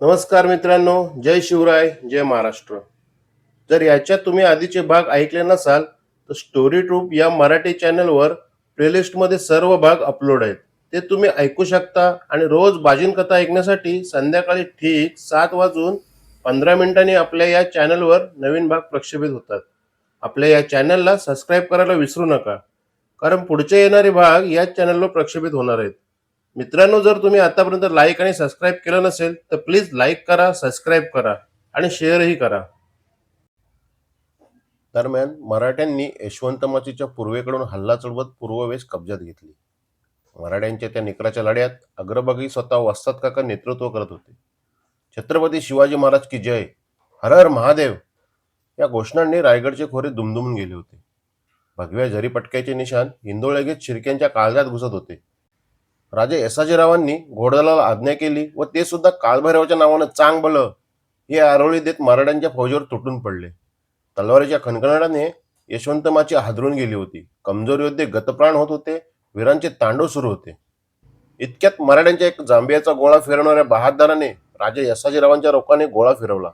नमस्कार मित्रांनो जय शिवराय जय महाराष्ट्र. जर याच्यात तुम्ही आधीचे भाग ऐकले नसाल तर स्टोरी ट्रूप या मराठी चॅनलवर प्लेलिस्टमध्ये सर्व भाग अपलोड आहेत. ते तुम्ही ऐकू शकता आणि रोज बाजीन कथा ऐकण्यासाठी संध्याकाळी ठीक सात वाजून पंधरा मिनिटांनी आपल्या या चॅनलवर नवीन भाग प्रक्षेपित होतात. आपल्या या चॅनलला सबस्क्राईब करायला विसरू नका कारण पुढचे येणारे भाग याच चॅनलवर प्रक्षेपित होणार आहेत. मित्रांनो जर तुम्ही आतापर्यंत लाईक आणि सबस्क्राईब केलं नसेल तर प्लीज लाईक करा सबस्क्राईब करा आणि शेअरही करा. दरम्यान मराठ्यांनी यशवंत माचीच्या पूर्वेकडून हल्ला चढवत पूर्ववेश कब्जात घेतली. मराठ्यांच्या त्या निकराच्या लढ्यात अग्रभागी स्वतः वस्तात काका नेतृत्व करत होते. छत्रपती शिवाजी महाराज की जय हर हर महादेव या घोषणांनी रायगडचे खोरे दुमदुमून गेले होते. भगव्या झरीपटक्याचे निशाण हिंदोळगीत शिरक्यांच्या काळजात घुसत होते. राजा यसाजीरावांनी घोडदलाला आज्ञा केली व ते सुद्धा काळभैरवाच्या नावानं चांग बल हे आरोळी देत मराठ्यांच्या फौजेवर तुटून पडले. तलवारीच्या खणखणाटाने यशवंतमाची हादरून गेली होती. कमजोर योद्धे गतप्राण होत होते. वीरांचे तांडव सुरू होते. इतक्यात मराठ्यांच्या एक जांबियाचा गोळा फिरवणाऱ्या बहादराने राजा यसाजीरावांच्या रोखाने गोळा फिरवला.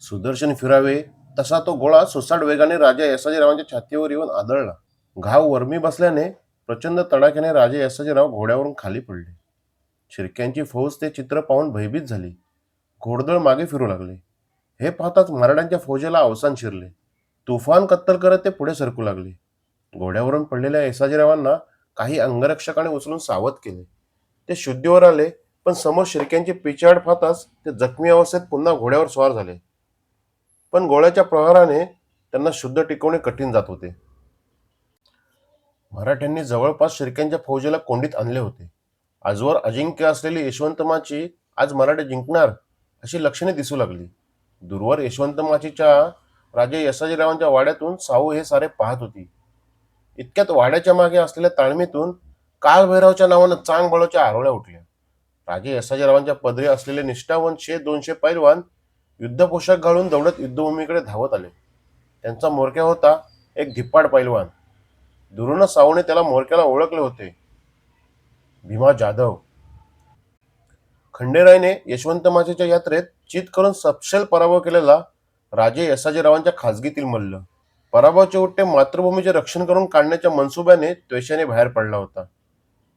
सुदर्शन फिरावे तसा तो गोळा सुसाट वेगाने राजा यसाजीरावांच्या छातीवर येऊन आदळला. घाव वर्मी बसल्याने प्रचंड तडाख्याने राजे यसाजीराव घोड्यावरून खाली पडले. शिरक्यांची फौज ते चित्र पाहून भयभीत झाली. घोडदळ मागे फिरू लागले. हे पाहताच मराठ्यांच्या फौजेला अवसान शिरले. तुफान कत्तल करत ते पुढे सरकू लागले. घोड्यावरून पडलेल्या यशाजीरावांना काही अंगरक्षकाने उचलून सावध केले. ते शुद्धीवर आले पण समोर शिरक्यांची पिछाड पाहताच ते जखमी अवस्थेत पुन्हा घोड्यावर स्वार झाले. पण गोळ्याच्या प्रहाराने त्यांना शुद्ध टिकवणे कठीण जात होते. मराठ्यांनी जवळपास शिर्क्यांच्या फौजेला कोंडीत आणले होते. आजवर अजिंक्य असलेली यशवंतमाची आज मराठे जिंकणार अशी लक्षणे दिसू लागली. दूरवर यशवंतमाचीच्या राजे यसाजीरावांच्या वाड्यातून साऊ हे सारे पाहत होती. इतक्यात वाड्याच्या मागे असलेल्या ताळमीतून काळभैरवच्या नावानं चांगबळाच्या आरोळ्या उठल्या. राजे यसाजीरावांच्या पदरी असलेले निष्ठावंत शे दोनशे पैलवान युद्ध पोशाख घालून दौडत युद्धभूमीकडे धावत आले. त्यांचा मोरक्या होता एक धिप्पाड पैलवान. दुरूनच सावने त्याला मोरक्याला ओळखले होते. भीमा जाधव. खंडेरायने यशवंत माचेच्या यात्रेत चित करून सपशेल पराभव केलेला राजे यसाजीरावांच्या खासगीतील मल्ल. पराभवाचे उट्टे मातृभूमीचे रक्षण करून काढण्याच्या मनसुब्याने त्वेषाने बाहेर पडला होता.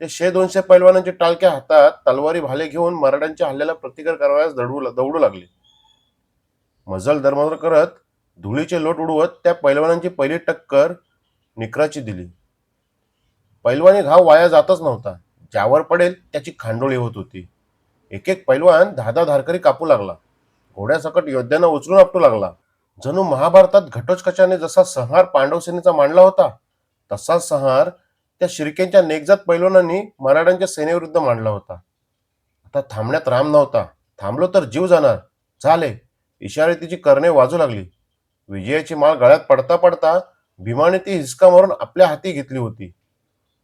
ते शे दोनशे पैलवानांचे टाळक्या हातात तलवारी भाले घेऊन मराठ्यांच्या हल्ल्याला प्रतिकार करावयास दडवू दौडू लागले. मजल दरमजल करत धुळीचे लोट उडवत त्या पैलवानांची पहिली टक्कर निकराची दिली. पैलवानी घाव वाया जातच नव्हता. ज्यावर पडेल त्याची खांडोळी होत होती. एक एक पैलवान धादा धारकरी कापू लागला. घोड्यासकट योद्ध्यांना उचलून आपटू लागला. जणू महाभारतात घटोत्कचाने जसा संहार पांडवसेनेचा मांडला होता तसाच संहार त्या शिर्केंच्या नेकजात पैलवानांनी मराठ्यांच्या सेनेविरुद्ध मांडला होता. आता थांबण्यात राम नव्हता. थांबलो तर जीव जाणार. झाले. इशारे तिची करणे वाजू लागली. विजयाची माळ गळ्यात पडता पडता भीमाने ती हिसका मारून आपल्या हाती घेतली होती.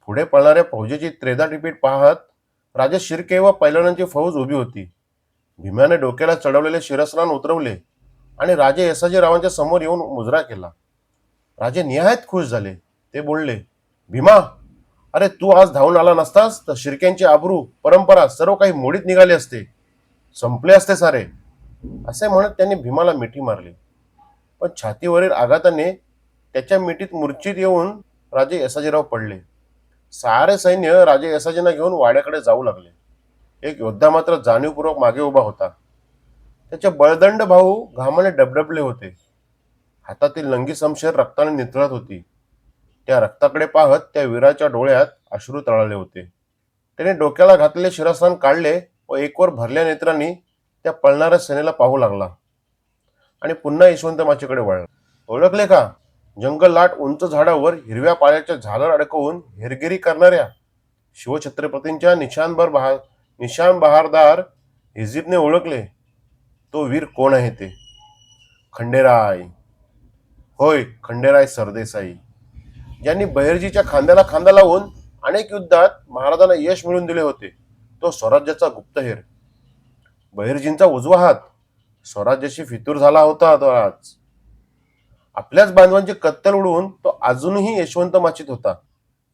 पुढे पळणाऱ्या फौजेची त्रेदा रिपीट पाहत राजा शिर्के व पैलवानांची फौज उभी होती. भीमाने डोक्याला चढवलेले शिरस्नान उतरवले आणि राजे यसाजीरावांच्या समोर येऊन मुजरा केला. राजे निहायत खुश झाले. ते बोलले भीमा अरे तू आज धावून आला नसतास? तर शिर्क्यांची आबरू परंपरा सर्व काही मोडीत निघाले असते. संपले असते सारे. असे म्हणत त्यांनी भीमाला मिठी मारली. पण छातीवरील आघाताने त्याच्या मिठीत मूर्छित येऊन राजे यसाजीराव पडले. सारे सैन्य राजे यसाजींना घेऊन वाड्याकडे जाऊ लागले. एक योद्धा मात्र जाणीवपूर्वक मागे उभा होता. त्याचे बळदंड भाऊ घामाने डबडबले होते. हातातील लंगी समशेर रक्ताने निथळत होती. त्या रक्ताकडे पाहत त्या वीराच्या डोळ्यात अश्रू तळाले होते. त्याने डोक्याला घातलेले शिरस्थान काढले व एकवर भरल्या नेत्रांनी त्या पळणाऱ्या सेनेला पाहू लागला. आणि पुन्हा यशवंत माचीकडे वळला. ओळखले का? जंगल लाट उंच झाडावर हिरव्या पायाच्या झालर अडकवून हेरगिरी करणाऱ्या शिवछत्रपतींच्या निशानभर बहा निशान बहारदार हिजीबने ओळखले तो वीर कोण आहे ते? खंडेराय. होय खंडेराय सरदेसाई. ज्यांनी बहिर्जीच्या खांद्याला खांदा लावून अनेक युद्धात महाराजांना यश मिळवून दिले होते. तो स्वराज्याचा गुप्तहेर. बहिर्जींचा उजवा हात स्वराज्याशी फितूर झाला होता तो आज आपल्याच बांधवांचे कत्तल उडवून तो अजूनही यशवंत माचित होता.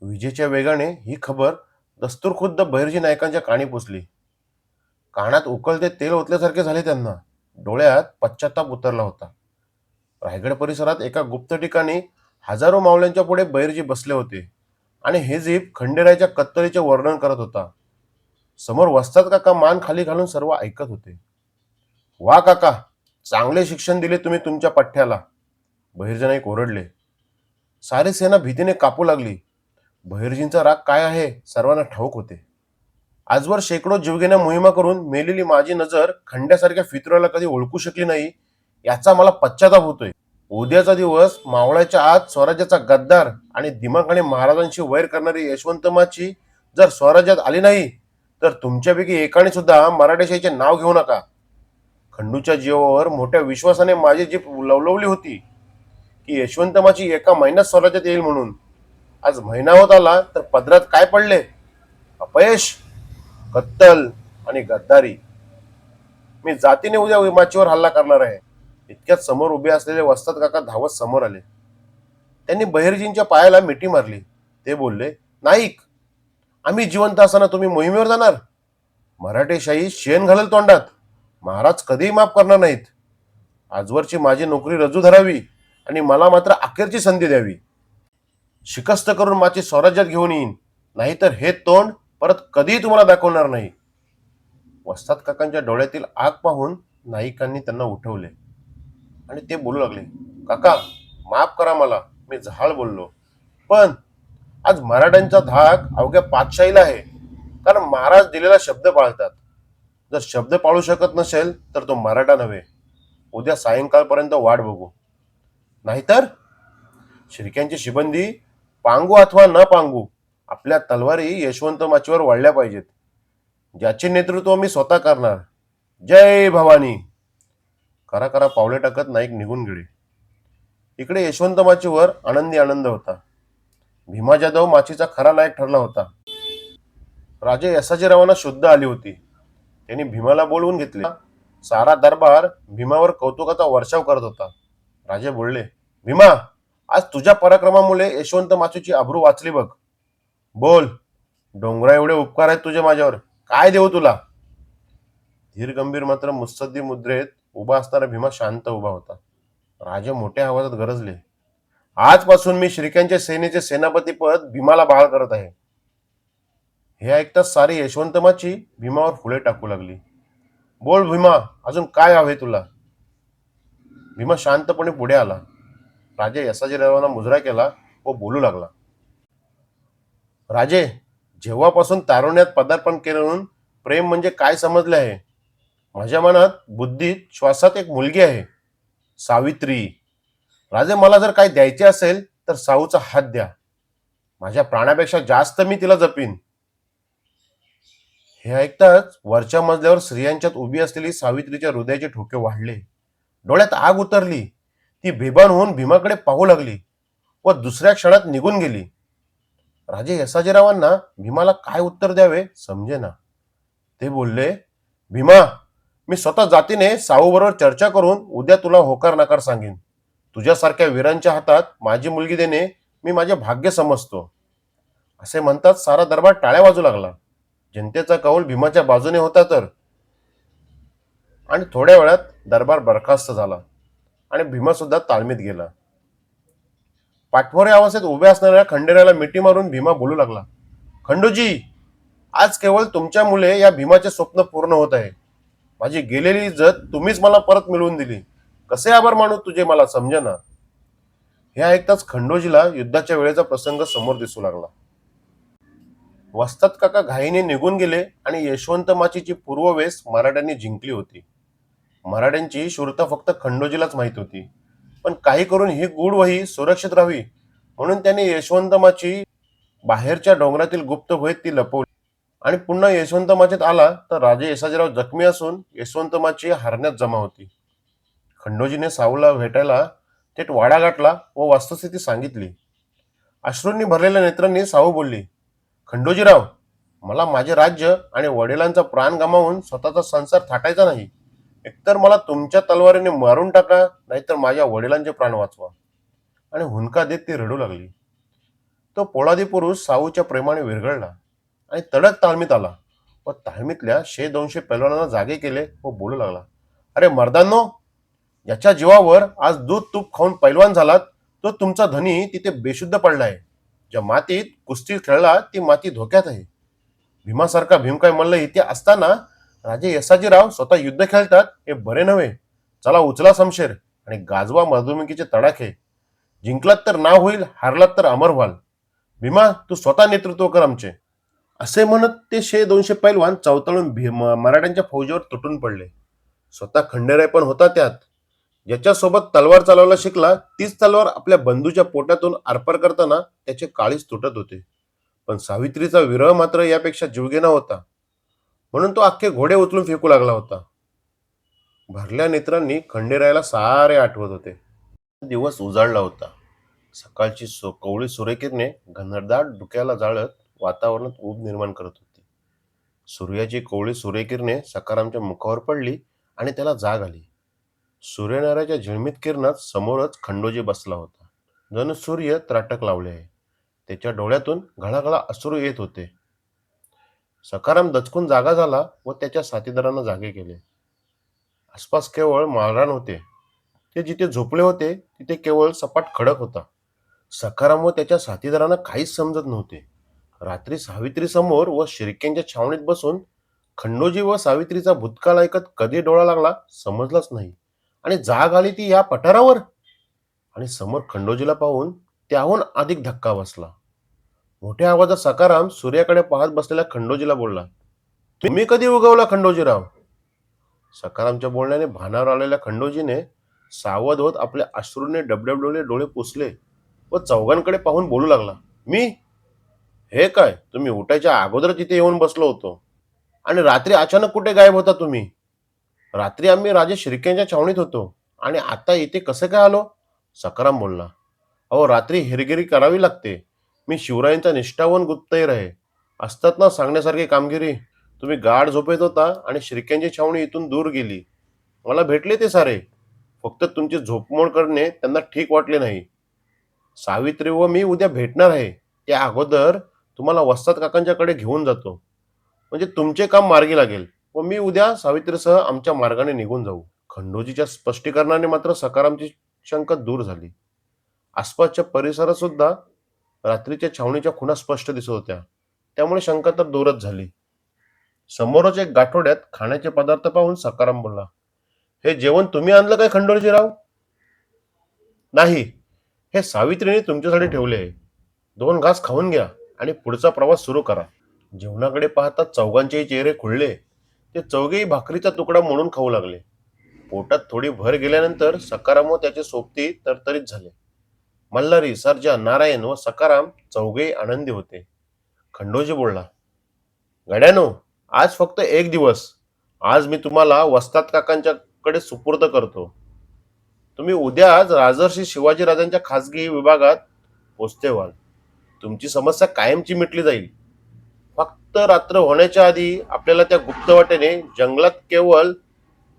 विजेच्या वेगाने ही खबर दस्तूर खुद्द बहिर्जी नायकांच्या काणी पोचली कानात उकळते तेल ओतल्यासारखे झाले त्यांना. डोळ्यात पश्चाताप उतरला होता. रायगड परिसरात एका गुप्त ठिकाणी हजारो मावळ्यांच्या पुढे बैरजी बसले होते आणि हे जीप खंडेरायच्या कत्तलीचे वर्णन करत होता. समोर वस्तात काका मान खाली घालून सर्व ऐकत होते. वा काका चांगले शिक्षण दिले तुम्ही तुमच्या पठ्ठ्याला. बहिर्जनाईक ओरडले. सारी सेना भीतीने कापू लागली. बहिर्जींचा राग काय आहे? सर्वांना ठाऊक होते. आजवर शेकडो जीवघेण्या मोहिमा करून मेलेली माझी नजर खंड्यासारख्या फितुराला कधी ओळखू शकली नाही याचा मला पश्चाताप होतोय. उद्याचा दिवस मावळ्याच्या आत स्वराज्याचा गद्दार आणि दिमाखाने महाराजांशी वैर करणारी यशवंतमाची जर स्वराज्यात आली नाही तर तुमच्यापैकी एकाने सुद्धा मराठेशाहीचे नाव घेऊ नका. खंडूच्या जीवावर मोठ्या विश्वासाने माझी जीप लवलवली होती. की यशवंतमाची एका महिन्यात स्वराज्यात येईल म्हणून. आज महिना होत आला तर पदरात काय पडले? अपयश कत्तल आणि गद्दारी. मी जातीने उद्या माचीवर हल्ला करणार आहे. इतक्यात समोर उभे असलेले वस्तात काका धावत समोर आले. त्यांनी बहिर्जींच्या पायाला मिठी मारली. ते बोलले नाईक आम्ही जिवंत असताना तुम्ही मोहिमेवर जाणार? मराठेशाही शेण घालेल तोंडात. महाराज कधीही माफ करणार नाहीत. आजवरची माझी नोकरी रजू धरावी. आणि मला मात्र अखेरची संधी द्यावी. शिकस्त करून माझी स्वराज्यात घेऊन येईन. नाहीतर हे तोंड परत कधीही तुम्हाला दाखवणार नाही. वस्तात काकांच्या डोळ्यातील आग पाहून नाईकांनी त्यांना उठवले. आणि ते बोलू लागले काका माफ करा मला मी झाळ बोललो. पण आज मराठ्यांचा धाक अवघ्या पातशाहीला आहे. कारण महाराज दिलेला शब्द पाळतात. जर शब्द पाळू शकत नसेल तर तो मराठा नव्हे. उद्या सायंकाळपर्यंत वाट बघू. नाहीतर शिर्क्यांची शिबंदी पांगू अथवा न पांगू आपल्या तलवारी यशवंत माचीवर वळल्या पाहिजेत. ज्याचे नेतृत्व मी स्वतः करणार. जय भवानी. करा करा पावले टाकत नाईक निघून गेले. इकडे यशवंत माचीवर आनंदी आनंद होता. भीमा जाधव माचीचा खरा नायक ठरला होता. राजे यसाजीरावांना शुद्ध आली होती. त्यांनी भीमाला बोलवून घेतले. सारा दरबार भीमावर कौतुकाचा वर्षाव करत होता. राजे बोलले भीमा आज तुझ्या पराक्रमामुळे यशवंत माचूची आबरू वाचली बघ. बोल डोंगरा एवढे उपकार आहेत तुझे माझ्यावर. काय देऊ तुला? धीर गंभीर मात्र मुत्सद्दी मुद्रेत उभा असणारा भीमा शांत उभा होता. राजे मोठ्या आवाजात गरजले. आजपासून मी श्रीकांच्या सेनेचे सेनापती पद भीमाला बहाल करत आहे. हे ऐकताच सारी यशवंतमाची भीमावर फुले टाकू लागली. बोल भीमा अजून काय हवे तुला? भीमा शांतपणे पुढे आला. राजे यसाजीरावांना मुजरा केला व बोलू लागला. राजे जेव्हापासून तारुण्यात पदार्पण केल्यावरून प्रेम म्हणजे काय समजले आहे? माझ्या मनात बुद्धीत श्वासात एक मुलगी आहे सावित्री. राजे मला जर काही द्यायचे असेल तर साऊचा हात द्या. माझ्या प्राणापेक्षा जास्त मी तिला जपीन. हे ऐकताच वरच्या मजल्यावर स्त्रियांच्यात उभी असलेली सावित्रीच्या हृदयाचे ठोके वाढले. डोळ्यात आग उतरली. ती बेभान होऊन भीमाकडे पाहू लागली व दुसऱ्या क्षणात निघून गेली. राजे यसाजीरावांना भीमाला काय उत्तर द्यावे समजेना. ते बोलले भीमा मी स्वतः जातीने साहूबरोबर चर्चा करून उद्या तुला होकार नकार सांगेन. तुझ्यासारख्या वीरांच्या हातात माझी मुलगी देणे मी माझे भाग्य समजतो. असे म्हणतात सारा दरबार टाळ्या वाजू लागला. जनतेचा कौल भीमाच्या बाजूने होता तर आणि थोड्या वेळात दरबार बरखास्त झाला. आणि भीमा सुद्धा ताळमीत गेला. पाठमोऱ्या अवस्थेत उभ्या असणाऱ्या खंडेराला मिठी मारून भीमा बोलू लागला खंडूजी आज केवळ तुमच्या मुले या भीमाचे स्वप्न पूर्ण होत आहे. माझी गेलेली इज्जत तुम्हीच मला परत मिळवून दिली. कसे आभार मानू तुझे मला समजेना. हे ऐकताच खंडोजीला युद्धाच्या वेळेचा प्रसंग समोर दिसू लागला. वस्तात काका घाईने निघून गेले आणि यशवंत माचीची पूर्ववेस मराठ्यांनी जिंकली होती. मराठ्यांची शूरता फक्त खंडोजीलाच माहीत होती. पण काही करून ही गूढ वही सुरक्षित राहावी म्हणून त्याने यशवंतमाची बाहेरच्या डोंगरातील गुप्त भयत ती लपवली. आणि पुन्हा यशवंतमाचेत आला तर राजे यशाजीराव जखमी असून यशवंतमाची हरण्यात जमा होती. खंडोजीने साऊला भेटायला थेट वाडा गाठला व वास्तुस्थिती सांगितली. अश्रूंनी भरलेल्या नेत्रांनी साऊ बोलली खंडोजीराव मला माझे राज्य आणि वडिलांचा प्राण गमावून स्वतःचा संसार थाटायचा नाही. एकतर मला तुमच्या तलवारीने मारून टाका नाहीतर माझ्या वडिलांचे प्राण वाचवा. आणि हुंदका देत ती रडू लागली. तो पोळादी पुरुष साऊच्या प्रेमाने विरघळला आणि तडक ताळमीत आला व ताळमीतल्या शे दोनशे पैलवानांना जागे केले व बोलू लागला. अरे मर्दांनो याच्या जीवावर आज दूध तूप खाऊन पैलवान झालात. तो तुमचा धनी तिथे बेशुद्ध पडलाय. ज्या मातीत कुस्ती खेळला ती माती धोक्यात आहे. भीमासारखा भीमकाय मल्ल इथे असताना राजे यसाजीराव स्वतः युद्ध खेळतात हे बरे नव्हे. चला उचला समशेर आणि गाजवा मधुमिकीचे तडाखे. जिंकलात तर नाव होईल हारलात तर अमर व्हाल. भीमा तू स्वतः नेतृत्व कर आमचे. असे म्हणत ते शे दोनशे पैलवान चवतळून भीम मराठ्यांच्या फौजीवर तुटून पडले. स्वतः खंडेराय पण होता त्यात. ज्याच्यासोबत तलवार चालवायला शिकला तीच तलवार आपल्या बंधूच्या पोटातून आरपार करताना त्याचे काळीच तुटत होते. पण सावित्रीचा विरह मात्र यापेक्षा जीवघेणा होता. म्हणून तो अख्खे घोडे उचलून फेकू लागला होता. भरल्या नेत्रांनी खंडेरायाला सारे आठवत होते. दिवस उजाडला होता. सकाळची सो कवळी सूर्यकिरणे घनदाट डुक्याला जाळत वातावरणात ऊब निर्माण करत होती. सूर्याची कोवळी सूर्यकिरणे सकारामच्या मुखावर पडली आणि त्याला जाग आली. सूर्यनारायच्या झिळमित किरणात समोरच खंडोजी बसला होता. जणू सूर्य त्राटक लावले आहे. त्याच्या डोळ्यातून घळाघळा अश्रू येत होते. सकाराम दचकून जागा झाला व त्याच्या साथीदारांना जागे केले. आसपास केवळ माळरान होते. ते जिथे झोपले होते तिथे केवळ सपाट खडक होता. सकाराम व त्याच्या साथीदारांना काहीच समजत नव्हते. रात्री सावित्री समोर व शिर्क्यांच्या छावणीत बसून खंडोजी व सावित्रीचा भूतकाळ ऐकत कधी डोळा लागला समजलाच नाही. आणि जाग आली ती या पठारावर? आणि समोर खंडोजीला पाहून त्याहून अधिक धक्का बसला. मोठ्या आवाजात सकाराम सूर्याकडे पाहत बसलेल्या खंडोजीला बोलला तुम्ही कधी उगवला खंडोजीराव? सकारामच्या बोलण्याने भानावर आलेल्या खंडोजीने सावध होत आपल्या अश्रूने डबडबडवले डोळे पुसले व चौघांकडे पाहून बोलू लागला मी? हे काय? तुम्ही उठायच्या अगोदर तिथे येऊन बसलो होतो. आणि रात्री अचानक कुठे गायब होता तुम्ही? रात्री आम्ही राजे शिर्क्यांच्या छावणीत होतो. आणि आता इथे कसं काय आलो? सकाराम बोलला अहो रात्री हिरगिरी करावी लागते. मी शिवरायांचा निष्ठावान गुप्तहेर आहे. असतात ना सांगण्यासारखी कामगिरी. तुम्ही गाढ झोपेत होता आणि श्रीक्यांची छावणी इथून दूर गेली. मला भेटले ते सारे. फक्त तुमची झोपमोड करणे त्यांना ठीक वाटले नाही. सावित्री व मी उद्या भेटणार आहे. त्या अगोदर तुम्हाला वस्तात काकांच्याकडे घेऊन जातो. म्हणजे तुमचे काम मार्गी लागेल व मी उद्या सावित्रीसह आमच्या मार्गाने निघून जाऊ. खंडोजीच्या स्पष्टीकरणाने मात्र सकारामची शंका दूर झाली. आसपासच्या परिसरात सुद्धा रात्रीच्या छावणीच्या खुणा स्पष्ट दिसत होत्या. त्यामुळे शंका तर दूरच झाली. समोरच एक गाठोड्यात खाण्याचे पदार्थ पाहून सकाराम बोलला हे जेवण तुम्ही आणलं काय खंडोळजीराव? नाही. हे सावित्रीने तुमच्यासाठी ठेवले आहे. दोन घास खाऊन घ्या आणि पुढचा प्रवास सुरू करा. जेवणाकडे पाहता चौघांचेही चेहरे खुळले. ते चौघेही भाकरीचा तुकडा म्हणून खाऊ लागले. पोटात थोडी भर गेल्यानंतर सकाराम व त्याचे सोबती तरतरीत झाले. मल्हारी सर्जा नारायण व सकाराम चौघेही आनंदी होते. खंडोजी बोलला गड्यानो आज फक्त एक दिवस. आज मी तुम्हाला वस्तात काकांच्याकडे सुपूर्द करतो. तुम्ही उद्या आज राजर्षी शिवाजी राजांच्या खासगी विभागात पोचते व्हाल. तुमची समस्या कायमची मिटली जाईल. फक्त रात्र होण्याच्या आधी आपल्याला त्या गुप्त वाटेने जंगलात केवळ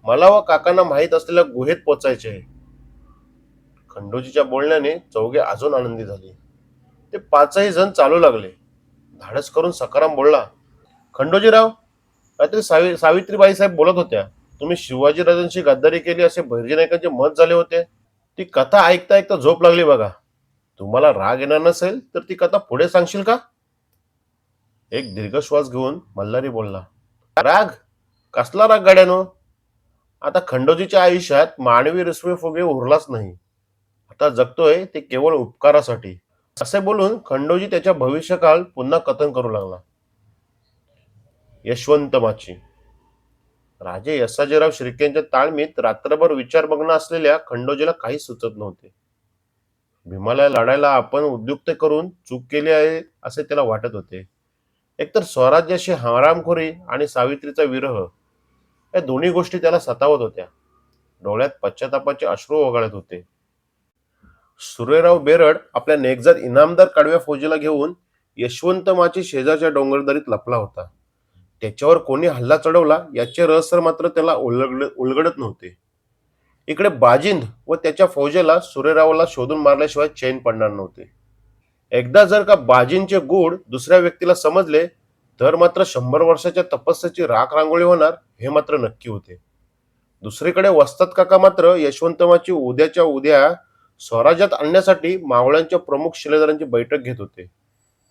मला व काकांना माहीत असलेल्या गुहेत पोचायचे आहे. खंडोजीच्या बोलण्याने चौघे अजून आनंदी झाले. ते पाचही जण चालू लागले. धाडस करून सकाराम बोलला खंडोजीराव रात्री सावि सावित्रीबाई साहेब बोलत होत्या. तुम्ही शिवाजीराजांशी गद्दारी केली असे भैरजी नायकांचे मत झाले होते. ती कथा ऐकता ऐकता झोप लागली बघा. तुम्हाला राग येणार नसेल तर ती कथा पुढे सांगशील का? एक दीर्घ श्वास घेऊन मल्हारी बोलला राग? कसला राग गाड्यानो? आता खंडोजीच्या आयुष्यात मानवी रस्वे फुगे उरलाच नाही. आता जगतोय ते केवळ उपकारासाठी. असे बोलून खंडोजी त्याच्या भविष्यकाळ पुन्हा कथन करू लागला. यशवंत माची. राजे यसाजीराव शिर्केंच्या ताळमीत रात्रभर विचारमग्न असलेल्या खंडोजीला काही सुचत नव्हते. भीमाला लढायला आपण उद्युक्त करून चूक केली आहे असे त्याला वाटत होते. एकतर स्वराज्याशी हरामखोरी आणि सावित्रीचा विरह या दोन्ही गोष्टी त्याला सतावत होत्या. डोळ्यात पश्चातापाचे अश्रू ओघळत होते. सुरेराव बेरड आपल्या नेगजात इनामदार कडव्या फौजीला घेऊन यशवंत माची शेजारच्या डोंगरदरीत लपला होता. त्याच्यावर कोणी हल्ला चढवला याचे रहस्य मात्र त्याला उलगड उलगडत नव्हते. इकडे बाजिंद व त्याच्या फौजेला सुरेरावला शोधून मारल्याशिवाय चैन पडणार नव्हते. एकदा जर का बाजींचे गुढ दुसऱ्या व्यक्तीला समजले तर मात्र शंभर वर्षाच्या तपस्याची राख रांगोळी होणार हे मात्र नक्की होते. दुसरीकडे वस्तात काका मात्र यशवंतमाची उद्याच्या उद्या स्वराज्यात आणण्यासाठी मावळ्यांच्या प्रमुख शिलेदारांची बैठक घेत होते.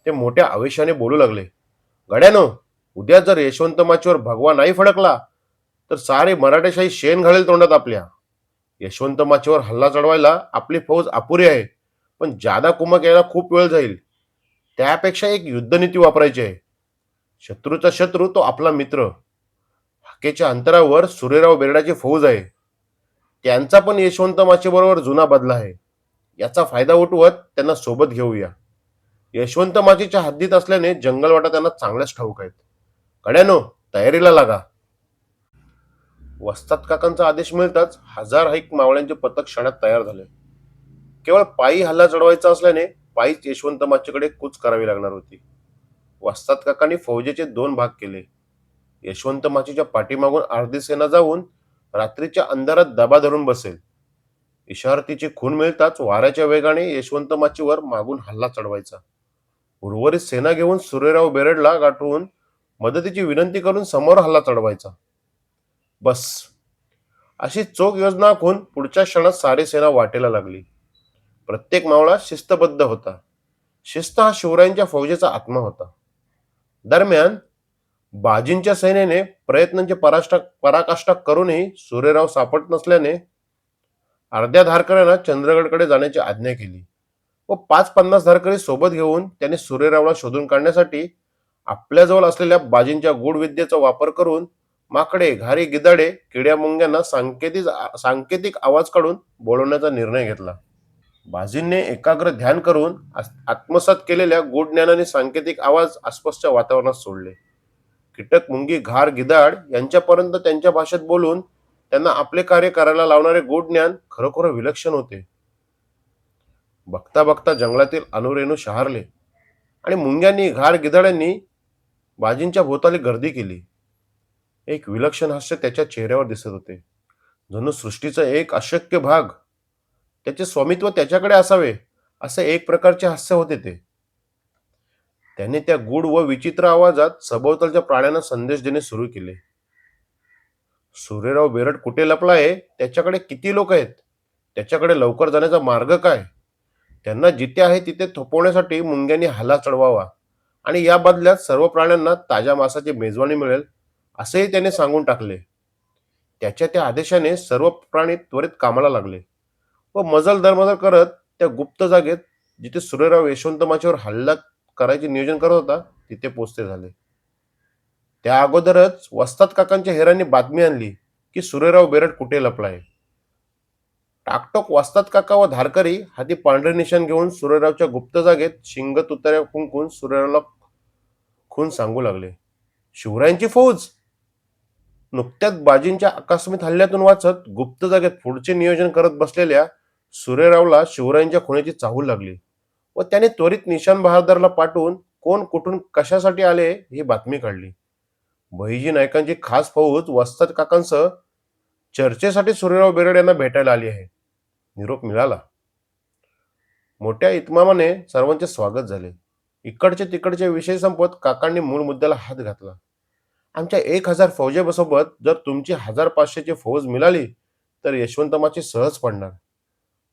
ते मोठ्या आवेशाने बोलू लागले. गड्यानो उद्या जर यशवंत माचीवर भगवा नाही फडकला तर सारे मराठेशाही शेण घालेल तोंडात आपल्या. यशवंत माचीवर हल्ला चढवायला आपली फौज अपुरी आहे पण जादा कुमक यायला खूप वेळ जाईल. त्यापेक्षा एक युद्धनीती वापरायची आहे. शत्रूचा शत्रू तो आपला मित्र. हाकेच्या अंतरावर सुरेराव बेरडाची फौज आहे. त्यांचा पण यशवंत माचीबरोबर जुना बदला आहे. याचा फायदा उठवत त्यांना सोबत घेऊया. यशवंत माचीच्या हद्दीत असल्याने जंगलवाटा त्यांना चांगल्याच ठाऊक आहेत. कड्यानो तयारीला लागा. वस्तात काकांचा आदेश मिळताच हजार हाईक मावळ्यांचे पथक क्षणात तयार झाले. केवळ पायी हल्ला चढवायचा असल्याने पायीच यशवंत माचीकडे कूच करावी लागणार होती. वस्तात काकांनी फौजेचे दोन भाग केले. यशवंत माचीच्या पाठीमागून अर्धी सेना जाऊन रात्रीच्या अंधारात दबा धरून बसेल. इशारतीची खून मिळताच वाऱ्याच्या वेगाने यशवंत माचीवर मागून हल्ला चढवायचा. उर्वरित सेना घेऊन सूर्यराव बेरडला गाठून मदतीची विनंती करून समोर हल्ला चढवायचा. बस. अशी चोख योजना आखून पुढच्या क्षणात सारी सेना वाटेला लागली. प्रत्येक मावळा शिस्तबद्ध होता. शिस्त हा शिवरायांच्या फौजेचा आत्मा होता. दरम्यान बाजींच्या सेनेने प्रयत्नांची पराष्टा पराकाष्ठा करूनही सूर्यराव सापडत नसल्याने अर्ध्या धारकऱ्यांना चंद्रगडकडे जाण्याची आज्ञा केली व पाच पन्नास धारकरी सोबत घेऊन त्यांनी सूर्यरावला शोधून काढण्यासाठी आपल्याजवळ असलेल्या बाजींच्या गूढविद्येचा वापर करून माकडे घारी गिदाडे किड्या मुंग्यांना सांकेतिक सांकेतिक आवाज काढून बोलवण्याचा निर्णय घेतला. बाजींनी एकाग्र ध्यान करून आत्मसात केलेल्या गूढ ज्ञानाने सांकेतिक आवाज आसपासच्या वातावरणात सोडले. कीटक मुंगी घार गिदाड यांच्यापर्यंत त्यांच्या भाषेत बोलून त्यांना आपले कार्य करायला लावणारे गोड ज्ञान खरोखर विलक्षण होते. बघता बघता जंगलातील अनुरेणू शहारले आणि मुंग्यांनी घार गिधाड्यांनी बाजींच्या भोवताली गर्दी केली. एक विलक्षण हास्य त्याच्या चेहऱ्यावर दिसत होते. जणू सृष्टीचा एक अशक्य भाग. त्याचे स्वामित्व त्याच्याकडे असावे असे एक प्रकारचे हास्य होते ते. त्याने त्या गूढ व विचित्र आवाजात सभोवतालच्या प्राण्यांना संदेश देणे सुरू केले. सूर्यराव बेरड कुठे लपला आहे त्याच्याकडे किती लोक आहेत? त्याच्याकडे लवकर जाण्याचा मार्ग काय? त्यांना जिथे आहे तिथे थोपवण्यासाठी मुंग्यांनी हल्ला चढवावा आणि या बदल्यात सर्व प्राण्यांना ताज्या मासाची मेजवानी मिळेल असेही त्याने सांगून टाकले. त्याच्या त्या आदेशाने सर्व प्राणी त्वरित कामाला लागले व मजल दरमजल करत त्या गुप्त जागेत जिथे सूर्यराव यशवंत माचीवर हल्ला करायचे नियोजन करत होता तिथे पोचते झाले. त्या अगोदरच वस्तात काकांच्या हेरांनी बातमी आणली की सूर्यराव बेरड कुठे लपलाय? टाकटोक वस्तात काका व धारकरी हाती पांढरे निशाण घेऊन सूर्यरावच्या गुप्त जागेत शिंग तुतऱ्या कुंकून सूर्यरावला खून सांगू लागले. शिवरायांची फौज! नुकत्याच बाजींच्या आकस्मित हल्ल्यातून वाचत गुप्त जागेत पुढचे नियोजन करत बसलेल्या सूर्यरावला शिवरायांच्या खुण्याची चाहूल लागली. व त्याने त्वरित निशान बहादरला पाठवून कोण कुठून कशासाठी आले ही बातमी काढली. बहिजी नायकांची खास फौज वस्तात काकांसह चर्चेसाठी सूर्यराव बेरड यांना भेटायला आली आहे. निरोप मिळाला. मोठ्या इतमामाने सर्वांचे स्वागत झाले. इकडचे तिकडचे विषय संपत काकांनी मूळ मुद्द्याला हात घातला. आमच्या एक हजार फौजेसोबत जर तुमची हजार पाचशेची फौज मिळाली तर यशवंतमाची सहज पडणार.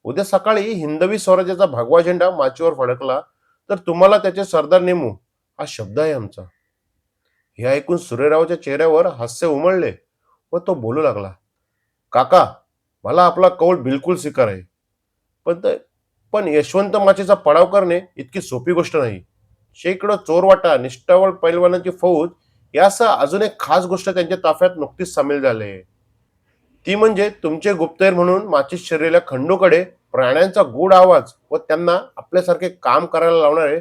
उद्या सकाळी हिंदवी स्वराज्याचा भगवा झेंडा माचीवर फडकला तर तुम्हाला त्याचे सरदार नेमू? हा शब्द आहे आमचा. हे ऐकून सूर्यरावच्या चेहऱ्यावर हास्य उमळले व तो बोलू लागला काका मला आपला कौल बिलकुल स्वीकार आहे. पण ते पण यशवंत माचेचा पडाव करणे इतकी सोपी गोष्ट नाही. शेकडो चोरवाटा निष्ठावळ पैलवानांची फौज यासह अजून एक खास गोष्ट त्यांच्या ताफ्यात नुकतीच सामील झाली आहे. ती म्हणजे तुमचे गुप्तहेर म्हणून माचीस शरीराला खंडूकडे प्राण्यांचा गूढ आवाज व त्यांना आपल्यासारखे काम करायला लावणारे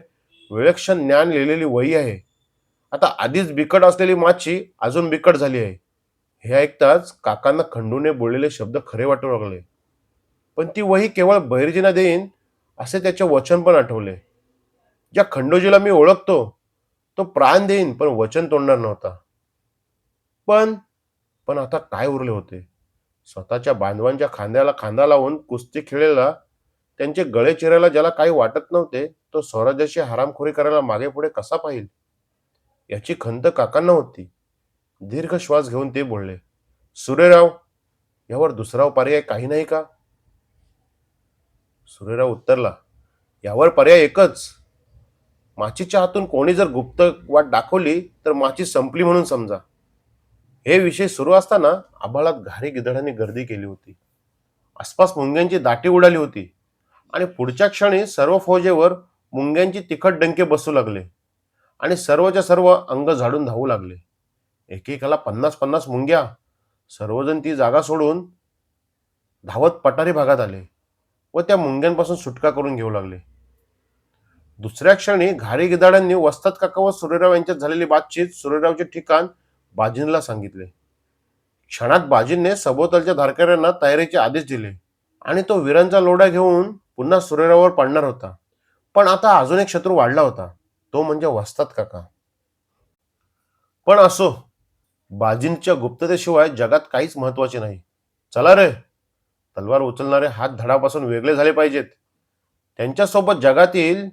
विलक्षण ज्ञान लिहिलेली वही आहे. आता आधीच बिकट असलेली माची अजून बिकट झाली आहे. हे ऐकताच काकांना खंडूने बोललेले शब्द खरे वाटू लागले. पण ती वही केवळ बहिर्जीना देईन असे त्याचे वचन पण आठवले. ज्या खंडोजीला मी ओळखतो तो प्राण देईन पण वचन तोडणार नव्हता. पण पण आता काय उरले होते? स्वतःच्या बांधवांच्या खांद्याला खांदा लावून कुस्ती खेळलेला त्यांचे गळे चिरायला ज्याला काही वाटत नव्हते तो स्वराज्याची हरामखोरी करायला मागे पुढे कसा पाहिल? याची खंत काकांना होती. दीर्घ श्वास घेऊन ते बोलले सुरेराव यावर दुसरा पर्याय काही नाही का? सुरेराव उत्तरला यावर पर्याय एकच. माचीच्या हातून कोणी जर गुप्त वाट दाखवली तर माची संपली म्हणून समजा. हे विषय सुरू असताना आबाळात घारी गिधडांनी गर्दी केली होती. आसपास मुंग्यांची दाटी उडाली होती आणि पुढच्या क्षणी सर्व फौजेवर मुंग्यांची तिखट डंके बसू लागले आणि सर्वच्या सर्व अंग झाडून धावू लागले. एकेकाला पन्नास पन्नास मुंग्या सर्वजण ती जागा सोडून धावत पठारी भागात आले व त्या मुंग्यांपासून सुटका करून घेऊ लागले. दुसऱ्या क्षणी घारी गिदाडांनी वस्तात काका व सूर्यराव यांच्यात झालेली बातचीत सूर्यरावचे ठिकाण बाजींला सांगितले. क्षणात बाजींनी सभोवतालच्या धारकऱ्यांना तयारीचे आदेश दिले आणि तो वीरांचा लोढा घेऊन पुन्हा सुरेरावर पडणार होता. पण आता अजून एक शत्रू वाढला होता. तो म्हणजे वस्तात काका. पण असो बाजींच्या गुप्ततेशिवाय जगात काहीच महत्त्वाचे नाही. चला रे तलवार उचलणारे हात धडापासून वेगळे झाले पाहिजेत. त्यांच्यासोबत जगातील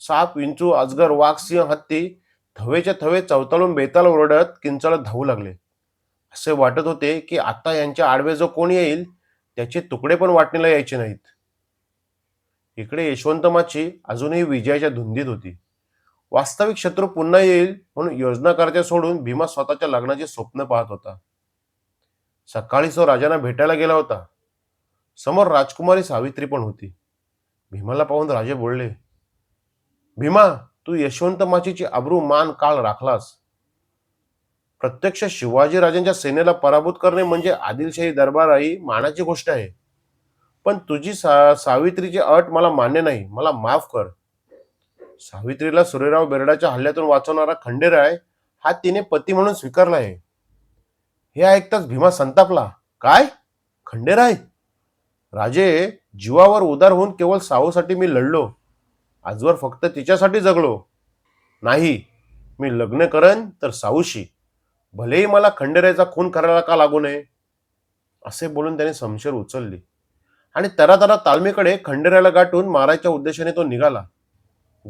साप विंचू अजगर वाघ सिंह हत्ती थवेच्या थवे चवताळून बेताल ओरडत किंचाळत धावू लागले. असे वाटत होते की आता यांच्या आडवे जो कोण येईल त्याचे तुकडे पण वाटणीला यायचे नाहीत. इकडे यशवंत माची अजूनही विजयाच्या धुंदीत होती. वास्तविक शत्रू पुन्हा येईल म्हणून योजनाकर्त्या सोडून भीमा स्वतःच्या लग्नाचे स्वप्न पाहत होता. सकाळी तो राजांना भेटायला गेला होता. समोर राजकुमारी सावित्री पण होती. भीमाला पाहून राजे बोलले भीमा तू यशवंत माचीची अब्रू मान काळ राखलास. प्रत्यक्ष शिवाजीराजांच्या सेनेला पराभूत करणे म्हणजे आदिलशाही दरबार ही मानाची गोष्ट आहे. पण तुझी सा सावित्रीची अट मला मान्य नाही. मला माफ कर. सावित्रीला सूर्यराव बेरडाच्या हल्ल्यातून वाचवणारा खंडेराय हा तिने पती म्हणून स्वीकारला आहे. हे ऐकताच भीमा संतापला काय? खंडेराय? राजे जीवावर उदार होऊन केवळ साहूसाठी मी लढलो. आजवर फक्त तिच्यासाठी जगलो. नाही मी लग्न करन तर साऊशी भलेही मला खंडेरायचा खून करायला का लागू नये? असे बोलून त्याने समशेर उचलली. आणि तरा तरा तालमीकडे खंडेरायला गाठून मारायच्या उद्देशाने तो निघाला.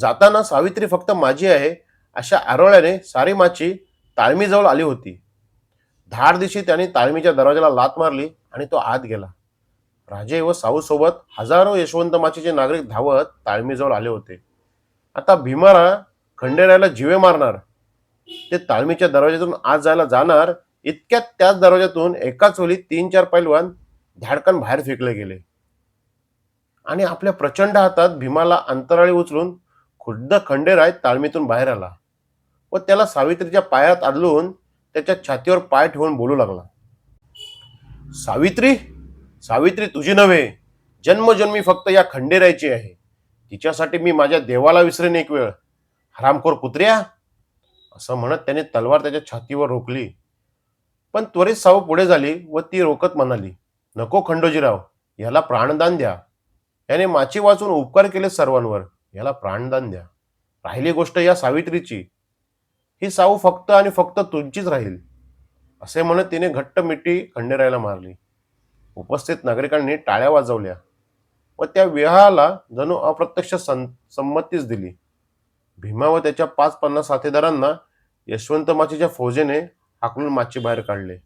जाताना सावित्री फक्त माझी आहे अशा आरोळ्याने सारी माची ताळमीजवळ आली होती. धार दिशी त्याने ताळमीच्या दरवाजाला लात मारली आणि तो आत गेला. राजे व साऊसोबत हजारो यशवंत माचीचे नागरिक धावत ताळमीजवळ आले होते. आता भीमाला खंडेरायला जिवे मारणार. ते ताळमीच्या दरवाजातून आत जायला जाणार. इतक्यात त्याच दरवाजातून एकाच वेळी तीन चार पैलवान धाडकन बाहेर फेकले गेले. आणि आपल्या प्रचंड हातात भीमाला अंतराळी उचलून खुद्द खंडेराय ताळमीतून बाहेर आला व त्याला सावित्रीच्या पायात आदलून त्याच्या छातीवर पाय ठेवून बोलू लागला. सावित्री? सावित्री तुझी नव्हे. जन्मजन्मी फक्त या खंडेरायची आहे. तिच्यासाठी मी माझ्या देवाला विसरेन एक वेळ. हरामखोर कुत्र्या? असं म्हणत त्याने तलवार त्याच्या छातीवर रोखली. पण त्वरित साऊ पुढे झाली व ती रोकत म्हणाली नको खंडोजीराव याला प्राणदान द्या. याने माची वाचून उपकार केले सर्वांवर. याला प्राणदान द्या. राहिली गोष्ट या सावित्रीची. ही साऊ फक्त आणि फक्त तुमचीच राहील. असे म्हणत तिने घट्ट मिठी खंडेरायला मारली. उपस्थित नागरिकांनी टाळ्या वाजवल्या व त्या विवाहाला जणू अप्रत्यक्ष सं संमतीच दिली. भीमा व त्याच्या पाच पन्नास साथीदारांना यशवंत माचीच्या फौजेने हाकलून माची बाहेर काढले.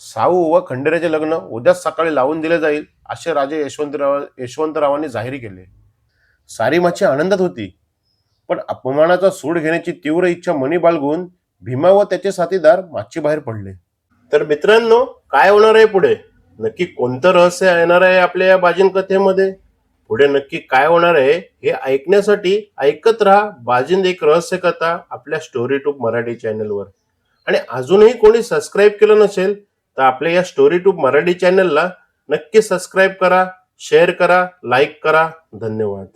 साऊ व खंडेराचे लग्न उद्याच सकाळी लावून दिले जाईल असे राजे यशवंतराव यशवंतरावांनी जाहीर केले. सारी माची आनंदात होती पण अपमानाचा सूड घेण्याची तीव्र इच्छा मनी बाळगून भीमा व त्याचे साथीदार माची बाहेर पडले. तर मित्रांनो काय होणार आहे पुढे? नक्की कोणतं रहस्य येणार आहे आपल्या या बाजीन कथेमध्ये पुढे नक्की काय होणार आहे हे ऐकण्यासाठी ऐकत राहा बाजिंद एक रहस्य कथा आपल्या स्टोरी ट्यूब मराठी चॅनलवर. आणि अजूनही कोणी सबस्क्राईब केलं नसेल तर आपल्या या स्टोरी ट्यूब मराठी चॅनलला नक्की सबस्क्राईब करा शेअर करा लाईक करा. धन्यवाद.